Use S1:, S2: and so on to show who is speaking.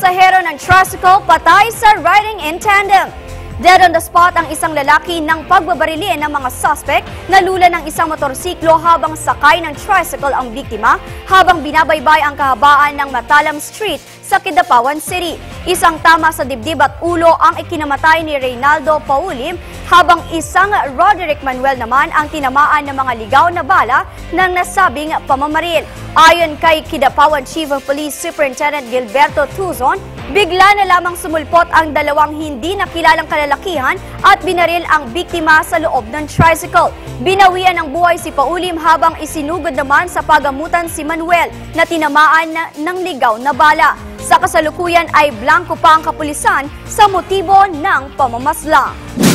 S1: pasahero ng tricycle patay sa riding in tandem. Dead on the spot ang isang lalaki ng pagbabarilin ng mga suspect na lula ng isang motorsiklo habang sakay ng tricycle ang biktima habang binabaybay ang kahabaan ng Matalam Street sa Kidapawan City. Isang tama sa dibdib at ulo ang ikinamatay ni Reynaldo Paulim habang isang Roderick Manuel naman ang tinamaan ng mga ligaw na bala ng nasabing pamamaril. Ayon kay Kidapawan Chief of Police Superintendent Gilberto Tuzon, bigla na lamang sumulpot ang dalawang hindi nakilalang kalalakihan at binaril ang biktima sa loob ng tricycle. Binawian ng buhay si Paulim habang isinugod naman sa pagamutan si Manuel na tinamaan na, ng ligaw na bala. Sa kasalukuyan ay blanco pa ang kapulisan sa motibo ng pamamaslang.